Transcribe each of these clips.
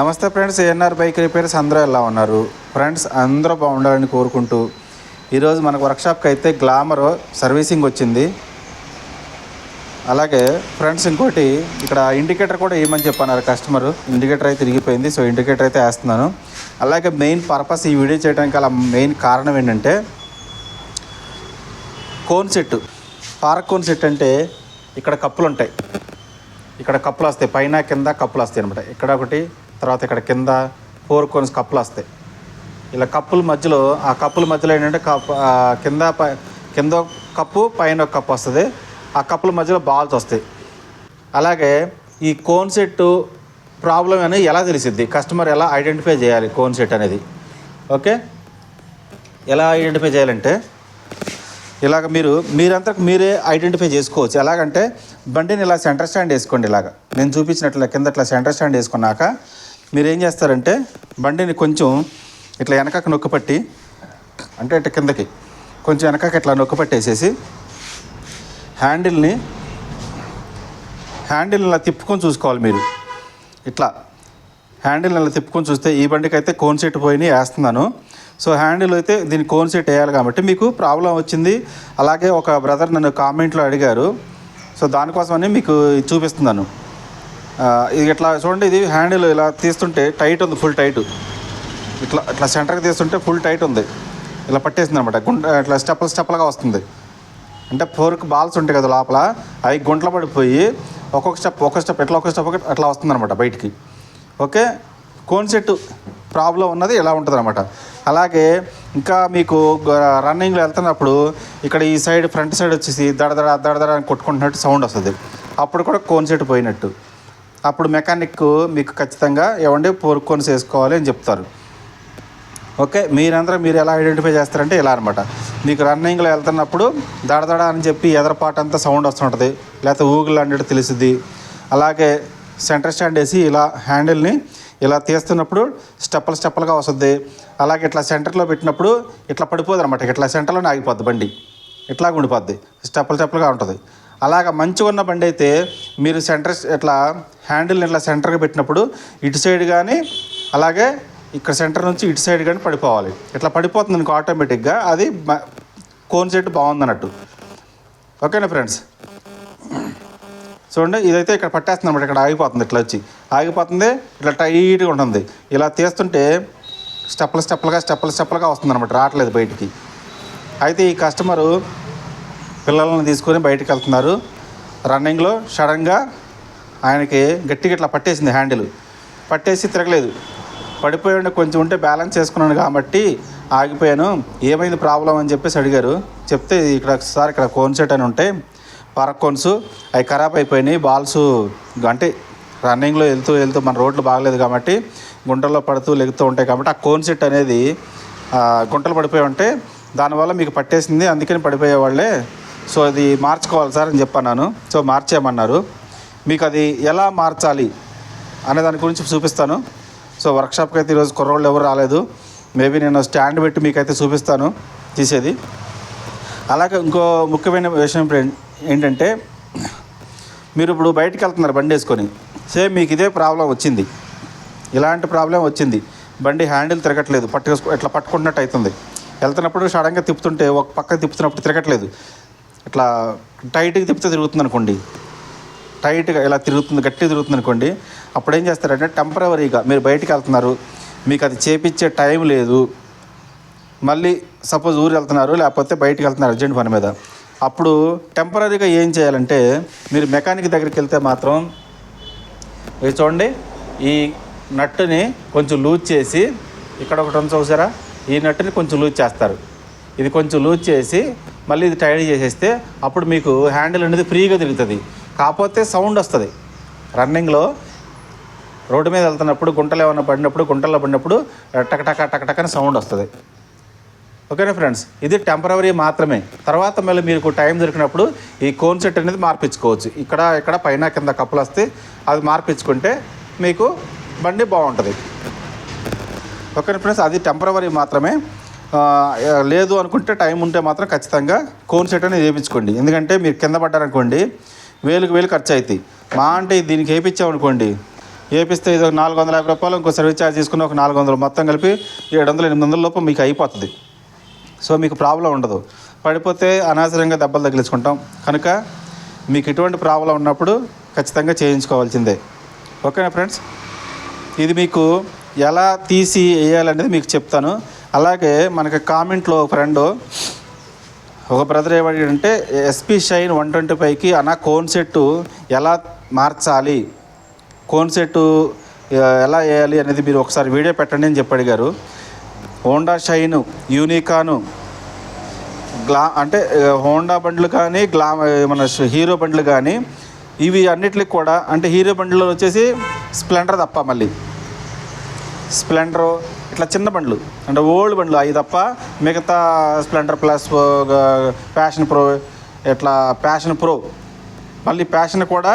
నమస్తే friends ANR bike repairs అందరూ ఎలా ఉన్నారు? ఫ్రెండ్స్ అందరూ బాగుండాలని కోరుకుంటూ ఈరోజు మనకు వర్క్షాప్కి అయితే గ్లామర్ సర్వీసింగ్ వచ్చింది. అలాగే ఫ్రెండ్స్ ఇంకోటి ఇక్కడ ఇండికేటర్ కూడా వేయమని చెప్పన్నారు కస్టమర్? ఇండికేటర్ అయితే తిరిగిపోయింది సో ఇండికేటర్ అయితే వేస్తున్నాను. అలాగే మెయిన్ పర్పస్ ఈ వీడియో చేయడానికి అలా మెయిన్ కారణం ఏంటంటే cone set. Park cone set అంటే ఇక్కడ కప్పులు ఉంటాయి. ఇక్కడ కప్పులు వస్తాయి పైన కింద కప్పులు వస్తాయి అనమాట ఇక్కడ ఒకటి తర్వాత ఇక్కడ కింద ఫోర్ కోన్స్ కప్పులు వస్తాయి. ఇలా కప్పుల మధ్యలో ఆ కప్పుల మధ్యలో ఏంటంటే కప్ కింద కింద ఒక కప్పు పైన ఒక కప్పు వస్తుంది. ఆ కప్పుల మధ్యలో బాల్స్ వస్తాయి. అలాగే ఈ కోన్ సెట్ ప్రాబ్లం అనేది ఎలా తెలిసిద్ది? కస్టమర్ ఎలా ఐడెంటిఫై చేయాలి కోన్ సెట్ అనేది? ఓకే? ఎలా ఐడెంటిఫై చేయాలంటే ఇలాగ మీరు మీరంతా మీరే ఐడెంటిఫై చేసుకోవచ్చు. ఎలాగంటే బండిని ఇలా సెంటర్ స్టాండ్ వేసుకోండి ఇలాగ. నేను చూపించినట్లు కింద ఇట్లా సెంటర్ స్టాండ్ వేసుకున్నాక మీరు ఏం చేస్తారంటే బండిని కొంచెం ఇట్లా వెనకకి నొక్కుపట్టి అంటే ఇట్లా కిందకి కొంచెం వెనకకి ఇట్లా నొక్కుపట్టేసేసి హ్యాండిల్ని హ్యాండిల్ ఇలా తిప్పుకొని చూసుకోవాలి మీరు. ఇట్లా హ్యాండిల్ ఇలా తిప్పుకొని చూస్తే ఈ బండికి అయితే కోన్ సెట్ పోయి వేస్తున్నాను. సో హ్యాండిల్ అయితే దీని కోన్ సెట్ వేయాలి కాబట్టి మీకు ప్రాబ్లం వచ్చింది. అలాగే ఒక బ్రదర్ నన్ను కామెంట్లో అడిగారు సో దానికోసమని మీకు చూపిస్తున్నాను. ఇది ఇట్లా చూడండి ఇది హ్యాండిల్ ఇలా తీస్తుంటే టైట్ ఉంది ఫుల్ టైట్. ఇట్లా ఇట్లా సెంటర్కి తీస్తుంటే ఫుల్ టైట్ ఉంది. ఇలా పట్టేసింది అనమాట గుంట ఇట్లా స్టెప్పులు స్టెప్పులుగా వస్తుంది. అంటే ఫోర్క్ బాల్స్ ఉంటాయి కదా లోపల అవి గుంటలు పడిపోయి ఒక్కొక్క స్టెప్ ఒక్కొక్క స్టెప్ ఎట్లా ఒక స్టెప్ ఒకటి అట్లా వస్తుందన్నమాట బయటికి. ఓకే? కోన్ సెట్ ప్రాబ్లం ఉన్నది ఇలా ఉంటుంది అనమాట అలాగే ఇంకా మీకు గ- రన్నింగ్లో వెళ్తున్నప్పుడు ఇక్కడ ఈ సైడ్ ఫ్రంట్ సైడ్ వచ్చేసి దడదడ దడదడ అని కొట్టుకుంటున్నట్టు సౌండ్ వస్తుంది. అప్పుడు కూడా కోన్ సెట్ పోయినట్టు. అప్పుడు మెకానిక్ మీకు ఖచ్చితంగా ఏమండి కోన్స్ వేసుకోవాలి అని చెప్తారు. ఓకే మీరందరూ మీరు ఎలా ఐడెంటిఫై చేస్తారంటే ఇలా అనమాట మీకు రన్నింగ్లో వెళ్తున్నప్పుడు దడదడ అని చెప్పి ఎదరపాటు అంతా సౌండ్ వస్తుంటుంది. లేకపోతే ఊగులు అన్నట్టు తెలుస్తుంది అలాగే సెంటర్ స్టాండ్ వేసి ఇలా హ్యాండిల్ని ఇలా తీస్తున్నప్పుడు స్టెప్పల్ స్టెప్పులుగా వస్తుంది. అలాగే ఇట్లా సెంటర్లో పెట్టినప్పుడు ఇట్లా పడిపోదు అనమాట ఇట్లా సెంటర్లోనే ఆగిపోద్ది బండి. ఇట్లా ఉండిపోద్ది. స్టెప్పలు స్టెప్పులుగా ఉంటుంది. అలాగ మంచిగా ఉన్న బండి అయితే మీరు సెంటర్ ఇట్లా హ్యాండిల్ని ఇట్లా సెంటర్గా పెట్టినప్పుడు ఇటు సైడ్ కానీ అలాగే ఇక్కడ సెంటర్ నుంచి ఇటు సైడ్ కానీ పడిపోవాలి. ఇట్లా పడిపోతుంది అనుకో ఆటోమేటిక్గా. అది కోన్ సెట్ బాగుంది అన్నట్టు ఓకేనా ఫ్రెండ్స్? చూడండి ఇదైతే ఇక్కడ పట్టేస్తుంది అనమాట ఇక్కడ ఆగిపోతుంది ఇట్లా వచ్చి. ఆగిపోతుంది ఇట్లా టైట్గా ఉంటుంది. ఇలా తీస్తుంటే స్టెప్పులు స్టెప్పులుగా స్టెప్లు స్టెప్పులుగా వస్తుంది అనమాట రావట్లేదు బయటికి. అయితే ఈ కస్టమరు పిల్లలను తీసుకొని బయటికి వెళ్తున్నారు. రన్నింగ్లో సడన్గా ఆయనకి గట్టిగా ఇట్లా పట్టేసింది హ్యాండిల్. పట్టేసి తిరగలేదు. పడిపోయాడు కొంచెం ఉంటే బ్యాలెన్స్ చేసుకున్నాను కాబట్టి ఆగిపోయాను. ఏమైంది ప్రాబ్లం అని చెప్పేసి అడిగారు. చెప్తే ఇక్కడ సార్ ఇక్కడ కోన్ సెట్ అని ఉంటే పారకోన్స్ అవి ఖరాబ్ అయిపోయినాయి. బాల్స్ అంటే రన్నింగ్లో వెళ్తూ వెళ్తూ మన రోడ్లు బాగలేదు కాబట్టి గుంటల్లో పడుతూ లెగుతూ ఉంటాయి కాబట్టి ఆ కోన్ సెట్ అనేది గుంటలు పడిపోయి ఉంటే దానివల్ల మీకు పట్టేసింది. అందుకని పడిపోయే వాళ్ళే. సో అది మార్చుకోవాలి సార్ అని చెప్పన్నాను సో మార్చేయమన్నారు. మీకు అది ఎలా మార్చాలి అనే దాని గురించి చూపిస్తాను. సో వర్క్షాప్కి అయితే ఈరోజు కుర్రోళ్ళు ఎవరు రాలేదు. మేబీ నేను స్టాండ్ పెట్టి మీకైతే చూపిస్తాను తీసేది. అలాగే ఇంకో ముఖ్యమైన విషయం ఇప్పుడు ఏంటంటే మీరు ఇప్పుడు బయటకు వెళ్తున్నారు బండి వేసుకొని. సేమ్ మీకు ఇదే ప్రాబ్లం వచ్చింది. ఇలాంటి ప్రాబ్లం వచ్చింది. బండి హ్యాండిల్ తిరగట్లేదు. పట్టుకు ఇట్లా పట్టుకున్నట్టు అవుతుంది వెళ్తున్నప్పుడు సడన్గా తిప్పుతుంటే ఒక పక్క తిప్పుతున్నప్పుడు తిరగట్లేదు. ఇట్లా టైట్గా తిప్పితే తిరుగుతుంది అనుకోండి టైట్గా ఇలా తిరుగుతుంది గట్టిగా తిరుగుతుంది అనుకోండి అప్పుడు ఏం చేస్తారంటే టెంపరవరీగా మీరు బయటికి వెళ్తున్నారు. మీకు అది చేపించే టైం లేదు. మళ్ళీ సపోజ్ ఊరు వెళ్తున్నారు లేకపోతే బయటికి వెళ్తున్నారు అర్జెంట్ పని మీద. అప్పుడు టెంపరీగా ఏం చేయాలంటే మీరు మెకానిక్ దగ్గరికి వెళ్తే మాత్రం ఇది చూడండి ఈ నట్టుని కొంచెం లూజ్ చేసి ఇక్కడ ఒకటి ఉంది చూసారా? ఈ నట్టుని కొంచెం లూజ్ చేస్తారు. ఇది కొంచెం లూజ్ చేసి మళ్ళీ ఇది టైట్ చేసేస్తే అప్పుడు మీకు హ్యాండిల్ అనేది ఫ్రీగా తిరుగుతుంది. కాకపోతే సౌండ్ వస్తుంది. రన్నింగ్లో రోడ్డు మీద వెళ్తున్నప్పుడు గుంటలు ఏమైనా పడినప్పుడు గుంటల్లో పడినప్పుడు టకటక టకటకని సౌండ్ వస్తుంది. ఓకేనా ఫ్రెండ్స్? ఇది టెంపరవరీ మాత్రమే. తర్వాత మళ్ళీ మీకు టైం దొరికినప్పుడు ఈ కోన్ సెట్ అనేది మార్పించుకోవచ్చు. ఇక్కడ ఇక్కడ పైన కింద కప్పులు వస్తే అది మార్పించుకుంటే మీకు బండి బాగుంటుంది. ఓకేనా ఫ్రెండ్స్? అది టెంపరవరీ మాత్రమే. లేదు అనుకుంటే టైం ఉంటే మాత్రం ఖచ్చితంగా కోన్ సెట్ అనేది వేయించుకోండి. ఎందుకంటే మీరు కింద పడ్డారనుకోండి వేలకు వేలు ఖర్చు అవుతాయి మా అంటే దీనికి వేయించామనుకోండి వేపిస్తే ఇది ఒక నాలుగు వందల యాభై రూపాయలు ఇంకో సర్వీస్ ఛార్జ్ తీసుకుని ఒక నాలుగు వందలు మొత్తం కలిపి ఏడు వందలు ఎనిమిది వందల లోపు మీకు అయిపోతుంది. సో మీకు ప్రాబ్లం ఉండదు. పడిపోతే అనవసరంగా దెబ్బలు తగిలించుకుంటాం. కనుక మీకు ఎటువంటి ప్రాబ్లం ఉన్నప్పుడు ఖచ్చితంగా చేయించుకోవాల్సిందే. ఓకేనా ఫ్రెండ్స్? ఇది మీకు ఎలా తీసి వేయాలనేది మీకు చెప్తాను. అలాగే మనకి కామెంట్లో ఒక ఫ్రెండ్ ఒక బ్రదర్ ఏమంటే ఎస్పీ షైన్ వన్ ట్వంటీ ఫైవ్కి అన్న కోన్ సెట్టు ఎలా మార్చాలి? కోన్ సెట్టు ఎలా వేయాలి? అనేది మీరు ఒకసారి వీడియో పెట్టండి అని చెప్పి అడిగారు. హోండా షైన్ యూనికాను గ్లా అంటే హోండా బండ్లు కానీ గ్లా మన హీరో బండ్లు కానీ ఇవి అన్నిటికి కూడా అంటే హీరో బండ్లు వచ్చేసి స్ప్లెండర్ తప్ప మళ్ళీ. స్ప్లెండర్ ఇట్లా చిన్న బండ్లు అంటే ఓల్డ్ బండ్లు అవి తప్ప మిగతా స్ప్లెండర్ ప్లస్ ప్యాషన్ ప్రో ఇట్లా ప్యాషన్ ప్రో. మళ్ళీ ప్యాషన్ కూడా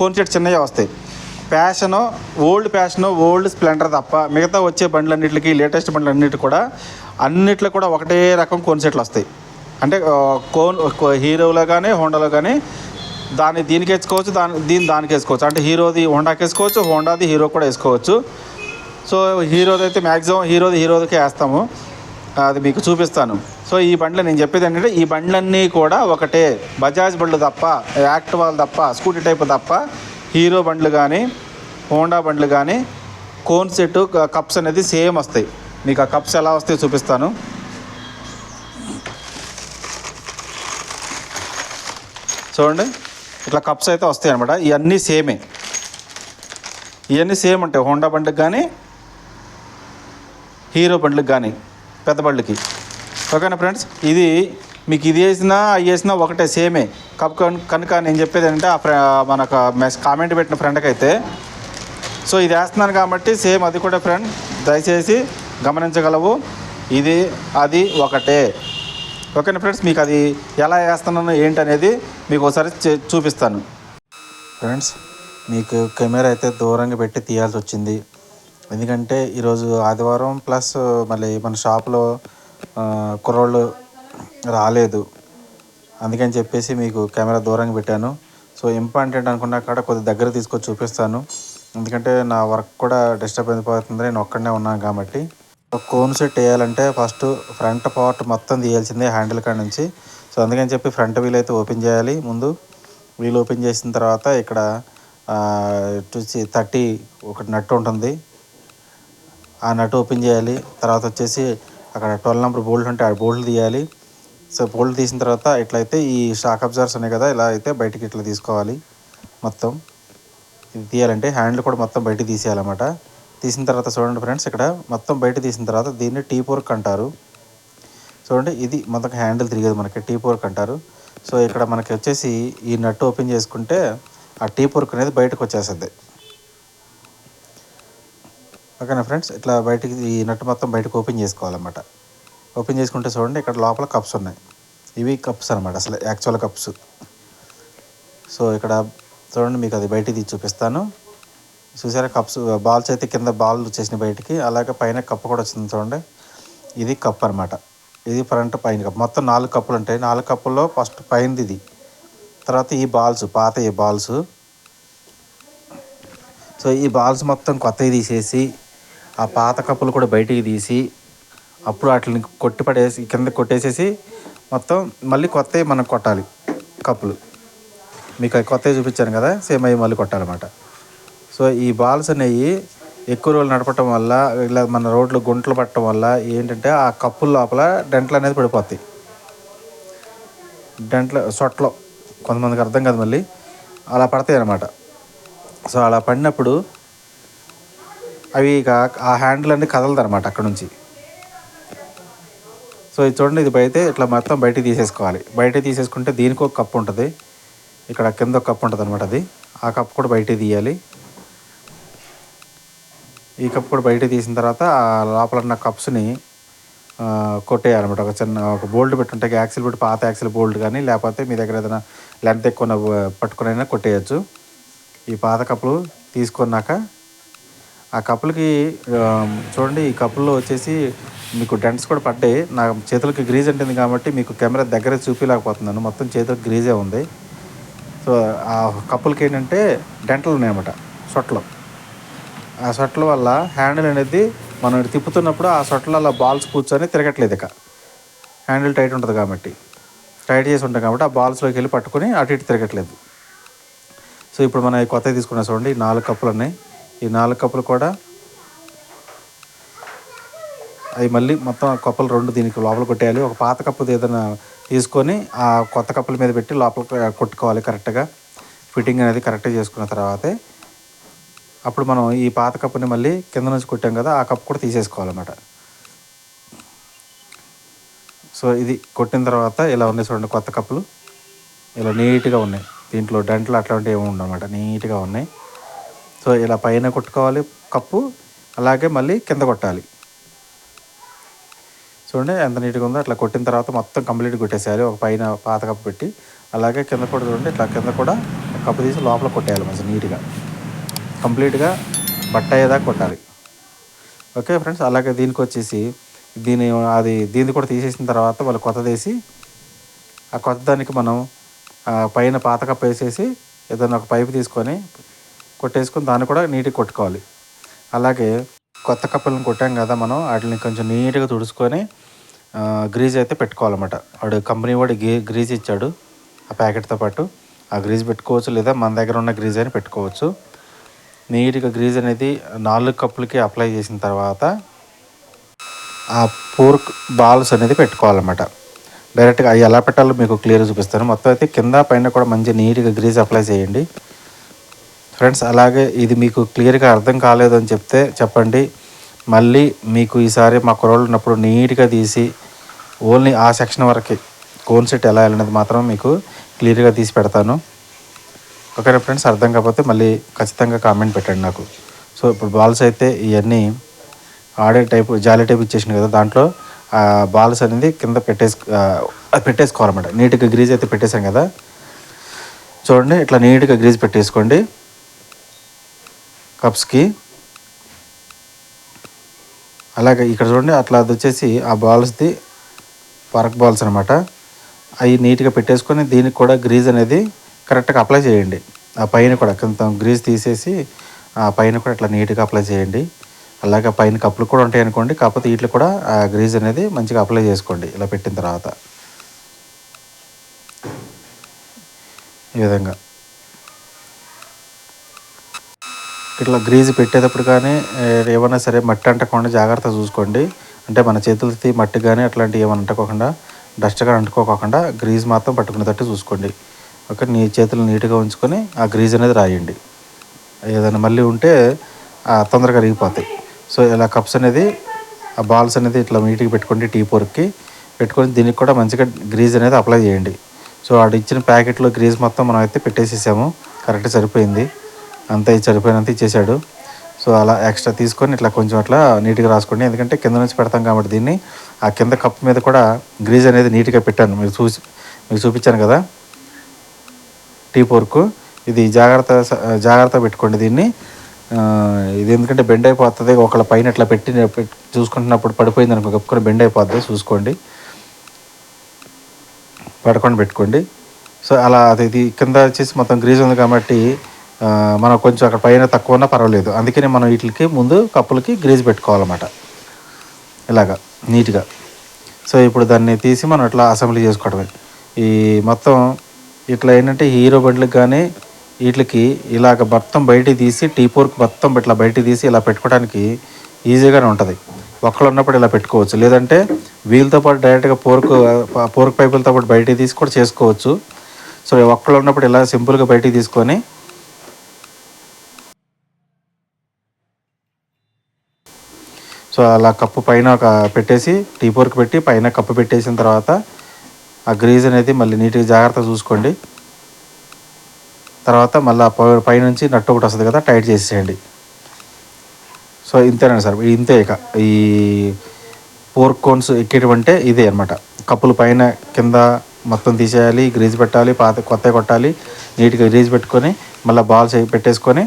కొంచెం చిన్నవి వస్తాయి. Passion old Passion old Splendor తప్ప మిగతా వచ్చే బండ్లన్నిటికి లేటెస్ట్ బండ్లన్నిటి కూడా అన్నిట్లో కూడా ఒకటే రకం కోన్ సెట్లు వస్తాయి. అంటే కోన్ కో- హీరోలో కానీ హోండాలో కానీ దాన్ని దీనికి వేసుకోవచ్చు దాని దీని దానికి వేసుకోవచ్చు. అంటే హీరోది హోండాకి వేసుకోవచ్చు హోండాది హీరో కూడా వేసుకోవచ్చు. సో హీరోది అయితే మ్యాక్సిమం హీరోది హీరోదికే వేస్తాము. అది మీకు చూపిస్తాను. సో ఈ బండ్లు నేను చెప్పేది ఏంటంటే ఈ బండ్లన్నీ కూడా ఒకటే. బజాజ్ బండ్లు తప్ప యాక్టివాల్ తప్ప స్కూటీ టైప్ తప్ప హీరో బండ్లు కానీ హోండా బండ్లు కానీ కోన్ సెట్ కప్స్ అనేది సేమ్ వస్తాయి. మీకు ఆ కప్స్ ఎలా వస్తాయో చూపిస్తాను. చూడండి ఇట్లా కప్స్ అయితే వస్తాయి అనమాట ఇవన్నీ సేమే. ఇవన్నీ సేమ్ ఉంటాయి హోండా బండ్లకు కానీ హీరో బండ్లకు కానీ పెద్ద బండ్లకి. ఓకేనా ఫ్రెండ్స్? ఇది మీకు ఇది వేసినా అవి వేసినా ఒకటే సేమే. కప్ కనుక నేను చెప్పేది ఏంటంటే ఆ ఫ్రె మనకు మెస్ కామెంట్ పెట్టిన ఫ్రెండ్కి అయితే సో ఇది వేస్తున్నాను కాబట్టి సేమ్ అది కూడా ఫ్రెండ్ దయచేసి గమనించగలవు. ఇది అది ఒకటే. ఓకేనా ఫ్రెండ్స్? మీకు అది ఎలా వేస్తున్నాను ఏంటనేది మీకు ఒకసారి చే- చూపిస్తాను. ఫ్రెండ్స్ మీకు కెమెరా అయితే దూరంగా పెట్టి తీయాల్సి వచ్చింది. ఎందుకంటే ఈరోజు ఆదివారం ప్లస్ మళ్ళీ మన షాప్లో కుర్రోళ్ళు రాలేదు. అందుకని చెప్పేసి మీకు కెమెరా దూరంగా పెట్టాను. సో ఇంపార్టెంట్ అనుకున్నా కాడ కొద్ది దగ్గర తీసుకొచ్చి చూపిస్తాను. ఎందుకంటే నా వర్క్ కూడా డిస్టర్బ్ అయిపోతుంది నేను ఒక్కడనే ఉన్నాను కాబట్టి. కోన్ సెట్ వేయాలంటే ఫస్ట్ ఫ్రంట్ పార్ట్ మొత్తం తీయాల్సిందే హ్యాండిల్ కాడ నుంచి. సో అందుకని చెప్పి ఫ్రంట్ వీల్ అయితే ఓపెన్ చేయాలి ముందు. వీల్ ఓపెన్ చేసిన తర్వాత ఇక్కడ చూసి థర్టీ ఒకటి నట్టు ఉంటుంది. ఆ నట్ ఓపెన్ చేయాలి. తర్వాత వచ్చేసి అక్కడ ట్వెల్వ్ నెంబర్ బోల్ట్ ఉంటే ఆ బోల్ట్ తీయాలి. సో బోల్ట్ తీసిన తర్వాత ఇట్లయితే ఈ షాక్ అబ్జర్వర్స్ ఉన్నాయి కదా ఇలా అయితే బయటికి ఇట్లా తీసుకోవాలి మొత్తం. ఇది తీయాలంటే హ్యాండిల్ కూడా మొత్తం బయట తీసేయాలన్నమాట. తీసిన తర్వాత చూడండి ఫ్రెండ్స్ ఇక్కడ మొత్తం బయట తీసిన తర్వాత దీన్ని టీ పోర్క్ అంటారు. చూడండి ఇది మొత్తం హ్యాండిల్ తిరిగేది మనకి టీ పోర్క్ అంటారు. సో ఇక్కడ మనకి వచ్చేసి ఈ నట్ ఓపెన్ చేసుకుంటే ఆ టీ పోర్క్ అనేది బయటకు వచ్చేస్తుంది. ఓకేనా ఫ్రెండ్స్? ఇట్లా బయటికి ఈ నట్టు మొత్తం బయటకు ఓపెన్ చేసుకోవాలన్నమాట. ఓపెన్ చేసుకుంటే చూడండి ఇక్కడ లోపల కప్స్ ఉన్నాయి. ఇవి కప్స్ అనమాట అసలు యాక్చువల్ కప్స్ సో ఇక్కడ చూడండి మీకు అది బయటికి తీసి చూపిస్తాను. చూసారా కప్స్ బాల్స్ అయితే కింద బాల్ వచ్చేసిన బయటికి. అలాగే పైన కప్పు కూడా వచ్చింది చూడండి. ఇది కప్ అనమాట ఇది ఫ్రంట్ పైన కప్ మొత్తం నాలుగు కప్పులు ఉంటాయి. నాలుగు కప్పుల్లో ఫస్ట్ పైనది ఇది. తర్వాత ఈ బాల్స్ పాత ఈ బాల్స్. సో ఈ బాల్స్ మొత్తం కొత్తవి తీసేసి ఆ పాత కప్పులు కూడా బయటికి తీసి అప్పుడు వాటిని కొట్టి పడేసి కింద కొట్టేసేసి మొత్తం మళ్ళీ కొత్తవి మనం కొట్టాలి కప్పులు. మీకు అవి కొత్తవి చూపించాను కదా సేమ్ అవి మళ్ళీ కొట్టాలన్నమాట. సో ఈ బాల్స్ అనేవి ఎక్కువ రోజులు నడపటం వల్ల ఇలా మన రోడ్లు గుంటలు పట్టడం వల్ల ఏంటంటే ఆ కప్పుల లోపల డెంట్లు అనేది పడిపోతాయి. డెంట్ల సొట్లు కొంతమందికి అర్థం కాదు మళ్ళీ. అలా పడతాయి అన్నమాట. సో అలా పడినప్పుడు అవి ఇక ఆ హ్యాండిల్ అన్ని కదలదు అనమాట అక్కడ నుంచి. సో ఇది చూడండి ఇది బయట ఇట్లా మొత్తం బయటికి తీసేసుకోవాలి. బయట తీసేసుకుంటే దీనికి ఒక కప్పు ఉంటుంది. ఇక్కడ కింద ఒక ఉంటుంది అనమాట అది. ఆ కప్ కూడా బయట తీయాలి. ఈ కప్ కూడా బయట తీసిన తర్వాత ఆ లోపల ఉన్న కప్స్ని కొట్టేయాలన్నమాట. ఒక చిన్న ఒక బోల్ట్ పెట్టుంటే యాక్సిల్ పెట్టి పాత యాక్సిల్ బోల్ట్ కానీ లేకపోతే మీ దగ్గర ఏదైనా లెంత్ ఎక్కువ పట్టుకునైనా కొట్టేయచ్చు. ఈ పాత కప్పులు తీసుకున్నాక ఆ కప్పులకి చూడండి ఈ కప్పుల్లో వచ్చేసి మీకు డెంట్స్ కూడా పడ్డాయి. నా చేతులకి గ్రీజ్ ఉంటుంది కాబట్టి మీకు కెమెరా దగ్గర చూపించలేకపోతున్నాను మొత్తం చేతులకు గ్రీజే ఉంది. సో ఆ కప్పులకి ఏంటంటే డెంటలు ఉన్నాయన్నమాట సొట్టలు ఆ సొట్టల వల్ల హ్యాండిల్ అనేది మనం తిప్పుతున్నప్పుడు ఆ సొట్టలు అలా బాల్స్ కూర్చొని తిరగట్లేదు ఇక. హ్యాండిల్ టైట్ ఉంటుంది కాబట్టి టైట్ చేసి ఉంటాం కాబట్టి ఆ బాల్స్లోకి వెళ్ళి పట్టుకొని అటు ఇటు తిరగట్లేదు. సో ఇప్పుడు మనం ఈ కొత్తవి తీసుకున్నాం చూడండి ఈ నాలుగు కప్పులు ఉన్నాయి. ఈ నాలుగు కప్పులు కూడా అవి మళ్ళీ మొత్తం కప్పులు రెండు దీనికి లోపల కొట్టేయాలి. ఒక పాత కప్పు ఏదైనా తీసుకొని ఆ కొత్త కప్పుల మీద పెట్టి లోపల కొట్టుకోవాలి కరెక్ట్గా. ఫిట్టింగ్ అనేది కరెక్ట్గా చేసుకున్న తర్వాతే అప్పుడు మనం ఈ పాత కప్పుని మళ్ళీ కింద నుంచి కొట్టాం కదా ఆ కప్పు కూడా తీసేసుకోవాలన్నమాట. సో ఇది కొట్టిన తర్వాత ఇలా ఉన్నాయి చూడండి కొత్త కప్పులు. ఇలా నీట్గా ఉన్నాయి. దీంట్లో డంట్లు అట్లాంటివి ఏమి ఉండమాట నీట్గా ఉన్నాయి. సో ఇలా పైన కొట్టుకోవాలి కప్పు అలాగే మళ్ళీ కింద కొట్టాలి. చూడండి ఎంత నీట్గా ఉందో అట్లా కొట్టిన తర్వాత మొత్తం కంప్లీట్ కొట్టేసేయాలి. ఒక పైన పాత కప్పు పెట్టి అలాగే కింద కూడా చూడండి ఇట్లా కింద కూడా కప్పు తీసి లోపల కొట్టేయాలి మంచి నీట్గా. కంప్లీట్గా బట్ట అయ్యేదాకా కొట్టాలి. ఓకే ఫ్రెండ్స్ అలాగే దీనికి వచ్చేసి దీని అది దీన్ని కూడా తీసేసిన తర్వాత వాళ్ళు కొత్తది వేసి ఆ కొత్త దానికి మనం పైన పాత కప్పు వేసేసి ఏదైనా ఒక పైపు తీసుకొని కొట్టేసుకొని దాన్ని కూడా నీట్గా కొట్టుకోవాలి. అలాగే కొత్త కప్పులను కొట్టాం కదా మనం వాటిని కొంచెం నీట్గా తుడుచుకొని గ్రీజ్ అయితే పెట్టుకోవాలన్నమాట. వాడు కంపెనీ వాడు గ్రీజ్ ఇచ్చాడు. ఆ ప్యాకెట్తో పాటు ఆ గ్రీజ్ పెట్టుకోవచ్చు లేదా మన దగ్గర ఉన్న గ్రీజ్ అని పెట్టుకోవచ్చు. నీట్గా గ్రీజ్ అనేది నాలుగు కప్పులకి అప్లై చేసిన తర్వాత ఆ పోర్క్ బాల్స్ అనేది పెట్టుకోవాలన్నమాట. డైరెక్ట్గా అవి ఎలా పెట్టాలో మీకు క్లియర్గా చూపిస్తాను. మొత్తం అయితే కింద పైన కూడా మంచి నీట్గా గ్రీజ్ అప్లై చేయండి. ఫ్రెండ్స్ అలాగే ఇది మీకు క్లియర్గా అర్థం కాలేదు అని చెప్తే చెప్పండి. మళ్ళీ మీకు ఈసారి మా కుర్రోళ్ళు ఉన్నప్పుడు నీట్గా తీసి ఓన్లీ ఆ సెక్షన్ వరకు కోన్ సెట్ ఎలా వెళ్ళినది మాత్రం మీకు క్లియర్గా తీసి పెడతాను. ఒకవేళ ఫ్రెండ్స్? అర్థం కాకపోతే మళ్ళీ ఖచ్చితంగా కామెంట్ పెట్టండి నాకు. సో ఇప్పుడు బాల్స్ అయితే ఇవన్నీ ఆడే టైప్ జాలీ టైప్ ఇచ్చేసింది కదా దాంట్లో బాల్స్ అనేది కింద పెట్టేసు పెట్టేసుకోవాలన్నమాట. నీట్గా గ్రీజ్ అయితే పెట్టేసాం కదా. చూడండి ఇట్లా నీట్గా గ్రీజ్ పెట్టేసుకోండి. కప్స్కి. అలాగే ఇక్కడ చూడండి అట్లా అది వచ్చేసి ఆ బాల్స్ది పరక్ బాల్స్ అనమాట అవి నీట్గా పెట్టేసుకొని దీనికి కూడా గ్రీజ్ అనేది కరెక్ట్గా అప్లై చేయండి. ఆ పైన కూడా కొంత గ్రీజ్ తీసేసి ఆ పైన కూడా ఇట్లా నీట్గా అప్లై చేయండి. అలాగే పైన కప్పులు కూడా ఉంటాయి అనుకోండి కాకపోతే వీటిలో కూడా ఆ గ్రీజ్ అనేది మంచిగా అప్లై చేసుకోండి ఇలా పెట్టిన తర్వాత. ఈ విధంగా. ఇట్లా గ్రీజ్ పెట్టేటప్పుడు కానీ ఏమైనా సరే మట్టి అంటకుండా జాగ్రత్తగా చూసుకోండి. అంటే మన చేతులకి మట్టి కానీ అట్లాంటివి ఏమైనా అంటుకోకుండా డస్ట్ కానీ అంటుకోకుండా గ్రీజ్ మాత్రం పట్టుకునేటట్టు చూసుకోండి. ఓకే నీ చేతులు నీట్గా ఉంచుకొని ఆ గ్రీజ్ అనేది రాయండి. ఏదైనా మళ్ళీ ఉంటే తొందరగా రిగిపోతాయి సో ఇలా కప్స్ అనేది ఆ బాల్స్ అనేది ఇట్లా నీట్గా పెట్టుకోండి టీ పొరుక్కి పెట్టుకొని దీనికి కూడా మంచిగా గ్రీజ్ అనేది అప్లై చేయండి. సో ఆడు ఇచ్చిన ప్యాకెట్లో గ్రీజ్ మొత్తం మనం అయితే పెట్టేసేసాము. కరెక్ట్ సరిపోయింది. అంతా చనిపోయినంత ఇచ్చేసాడు. సో అలా ఎక్స్ట్రా తీసుకొని ఇట్లా కొంచెం అట్లా నీట్గా రాసుకోండి. ఎందుకంటే కింద నుంచి పెడతాం కాబట్టి దీన్ని ఆ కింద కప్ మీద కూడా గ్రీజ్ అనేది నీట్గా పెట్టాను. మీరు చూసి మీకు చూపించాను కదా? టీ పోర్కు ఇది జాగ్రత్త జాగ్రత్త పెట్టుకోండి దీన్ని. ఇది ఎందుకంటే బెండ్ అయిపోతుంది. ఒకళ్ళ పైన ఇట్లా పెట్టి చూసుకుంటున్నప్పుడు పడిపోయింది అనుకో కప్పుకొని బెండ్ అయిపోద్ది. చూసుకోండి. పడకుండా పెట్టుకోండి. సో అలా అది ఇది కింద వచ్చేసి మొత్తం గ్రీజ్ ఉంది కాబట్టి మనం కొంచెం అక్కడ పైన తక్కువ ఉన్నా పర్వాలేదు. అందుకని మనం వీటికి ముందు కప్పులకి గ్రీజ్ పెట్టుకోవాలన్నమాట. ఇలాగా నీట్గా. సో ఇప్పుడు దాన్ని తీసి మనం ఇట్లా అసెంబ్లీ చేసుకోవడమే. ఈ మొత్తం ఇట్లా ఏంటంటే హీరో బండ్లకు కానీ వీటికి ఇలాగ మొత్తం బయటికి తీసి టీ పోర్క్ మొత్తం ఇట్లా బయటికి తీసి ఇలా పెట్టుకోవడానికి ఈజీగానే ఉంటుంది. ఒక్కళ్ళు ఉన్నప్పుడు ఇలా పెట్టుకోవచ్చు. లేదంటే వీళ్ళతో పాటు డైరెక్ట్గా పోర్క్ పోర్క్ పైపులతో పాటు బయటికి తీసి కూడా చేసుకోవచ్చు. సో ఒక్కళ్ళు ఉన్నప్పుడు ఇలా సింపుల్గా బయటికి తీసుకొని సో అలా కప్పు పైన ఒక పెట్టేసి టీ పోర్క్ పెట్టి పైన కప్పు పెట్టేసిన తర్వాత ఆ గ్రీజ్ అనేది మళ్ళీ నీట్గా జాగ్రత్తగా చూసుకోండి. తర్వాత మళ్ళీ పైనుంచి నట్టు ఒకటి వస్తుంది కదా టైట్ చేసేయండి సో ఇంతేనండి సార్ ఇంతే ఇక. ఈ పోర్క్ కోన్స్ ఎక్కేటంటే ఇదే అనమాట కప్పులు పైన కింద మొత్తం తీసేయాలి గ్రీజ్ పెట్టాలి పాత కొత్త కొట్టాలి నీట్గా గ్రీజ్ పెట్టుకొని మళ్ళీ బాల్స్ పెట్టేసుకొని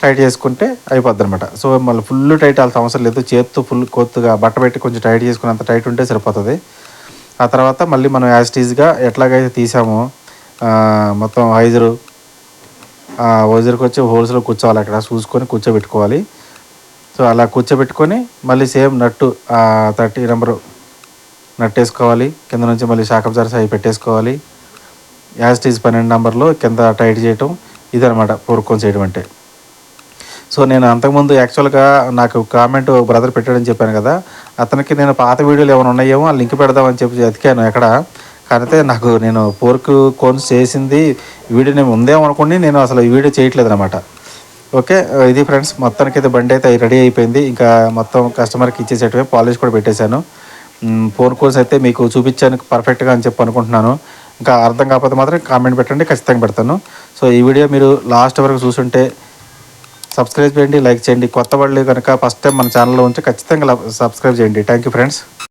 టైట్ చేసుకుంటే అయిపోద్ది అనమాట సో మళ్ళీ ఫుల్ టైట్ వాళ్ళ అవసరం లేదు. చేత్తో ఫుల్ కొత్తగా బట్ట పెట్టి కొంచెం టైట్ చేసుకున్నంత టైట్ ఉంటే సరిపోతుంది. ఆ తర్వాత మళ్ళీ మనం యాజ్ టీజ్గా ఎట్లాగైతే తీసామో మొత్తం ఐజరు వైజర్కి వచ్చి హోల్స్లో కూర్చోవాలి అక్కడ. చూసుకొని కూర్చోబెట్టుకోవాలి. సో అలా కూర్చోబెట్టుకొని మళ్ళీ సేమ్ నట్టు థర్టీ నెంబరు నట్టేసుకోవాలి. కింద నుంచి మళ్ళీ శాఖం జర్స్ అవి పెట్టేసుకోవాలి. యాజ్ టీజ్ పన్నెండు నెంబర్లో కింద టైట్ చేయటం ఇదనమాట పూర్వకం చేయడం అంటే. సో నేను అంతకుముందు యాక్చువల్గా నాకు కామెంట్ బ్రదర్ పెట్టాడని చెప్పాను కదా అతనికి నేను పాత వీడియోలు ఏమైనా ఉన్నాయేమో ఆ లింక్ పెడదామని చెప్పి ఎతికాను ఎక్కడ. కాకపోతే నాకు నేను పోర్క్ కోన్స్ చేసింది వీడియో నేను ఉందేమో అనుకోండి నేను అసలు ఈ వీడియో చేయట్లేదు అనమాట ఓకే ఇది ఫ్రెండ్స్ మొత్తానికి అయితే బండి అయితే రెడీ అయిపోయింది. ఇంకా మొత్తం కస్టమర్కి ఇచ్చేసేటమే పాలిష్ కూడా పెట్టేశాను. ఫోన్ కోర్స్ అయితే మీకు చూపించాను పర్ఫెక్ట్గా అని చెప్పి అనుకుంటున్నాను. ఇంకా అర్థం కాకపోతే మాత్రం కామెంట్ పెట్టండి ఖచ్చితంగా పెడతాను. సో ఈ వీడియో మీరు లాస్ట్ వరకు చూసుంటే సబ్స్క్రైబ్ చేయండి లైక్ చేయండి. కొత్త వాళ్ళు కనుక ఫస్ట్ టైం మన ఛానల్లో ఉంటే ఖచ్చితంగా సబ్స్క్రైబ్ చేయండి. Thank you friends